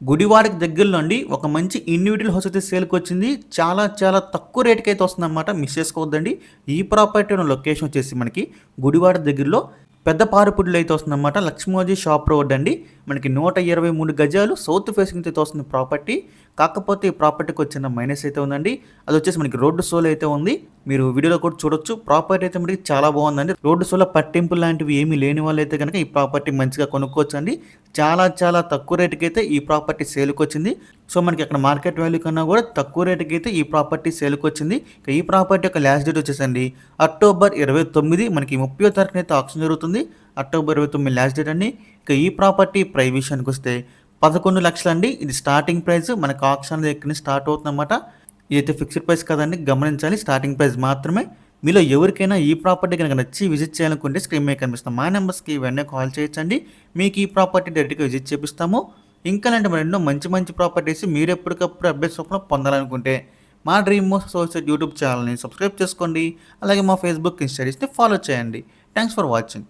గుడివాడకి దగ్గరలో అండి ఒక మంచి ఇండివిజువల్ హౌస్ అయితే సేల్కి వచ్చింది చాలా చాలా తక్కువ రేట్కి అయితే వస్తుందన్నమాట. మిస్ చేసుకోవద్దండి. ఈ ప్రాపర్టీ ఉన్న లొకేషన్ వచ్చేసి మనకి గుడివాడ దగ్గరలో పెద్ద పారుపుడులు అయితే వస్తుందన్నమాట. లక్ష్మోజీ షాప్ రోడ్ అండి. మనకి నూట ఇరవై మూడు గజాలు సౌత్ ఫేసింగ్ అయితే వస్తుంది ప్రాపర్టీ కాకపోతే ఈ ప్రాపర్టీకి వచ్చిన మైనస్ అయితే ఉందండి. అది వచ్చేసి మనకి రోడ్డు సోల్ అయితే ఉంది. మీరు వీడియోలో కూడా చూడొచ్చు. ప్రాపర్టీ అయితే మనకి చాలా బాగుందండి. రోడ్డు సోలో పట్టింపు లాంటివి ఏమీ లేని వాళ్ళు అయితే కనుక ఈ ప్రాపర్టీ మంచిగా కొనుక్కోవచ్చు అండి చాలా చాలా తక్కువ రేటుకి అయితే ఈ ప్రాపర్టీ సేల్కి వచ్చింది. సో మనకి అక్కడ మార్కెట్ వాల్యూ కన్నా కూడా తక్కువ రేటుకి అయితే ఈ ప్రాపర్టీ సేల్కి వచ్చింది. ఇక ఈ ప్రాపర్టీ యొక్క లాస్ట్ డేట్ వచ్చేసండి. అక్టోబర్ ఇరవై తొమ్మిది మనకి ముప్పై తారీఖున అయితే ఆప్షన్ జరుగుతుంది. అక్టోబర్ ఇరవై తొమ్మిది లాస్ట్ డేట్ అండి. ఇక ఈ ప్రాపర్టీ ప్రై విషయానికి వస్తే పదకొండు లక్షలండి. ఇది స్టార్టింగ్ ప్రైస్ మనకు ఆప్షన్ దగ్గర స్టార్ట్ అవుతుందన్నమాట. ఇదైతే ఫిక్స్డ్ ప్రైస్ కదండి గమనించాలి. స్టార్టింగ్ ప్రైస్ మాత్రమే. మీలో ఎవరికైనా ఈ ప్రాపర్టీ కనుక నచ్చి విజిట్ చేయాలనుకుంటే స్క్రీన్ మీద కనిపిస్తాం మా నెంబర్స్కి వెంటనే కాల్ చేయొచ్చండి. మీకు ఈ ప్రాపర్టీ డైరెక్ట్గా విజిట్ చేపిస్తాము. ఇంకా లాంటి మరి ఎన్నో మంచి మంచి ప్రాపర్టీస్ మీరు ఎప్పటికప్పుడు అప్డేట్స్ చొప్పున పొందాలనుకుంటే మా డ్రీమ్ మోస్ట్ సోషల్ యూట్యూబ్ ఛానల్ని సబ్స్క్రైబ్ చేసుకోండి. అలాగే మా ఫేస్బుక్ ఇన్స్టాగ్రామ్స్ని ఫాలో చేయండి. Thanks for watching.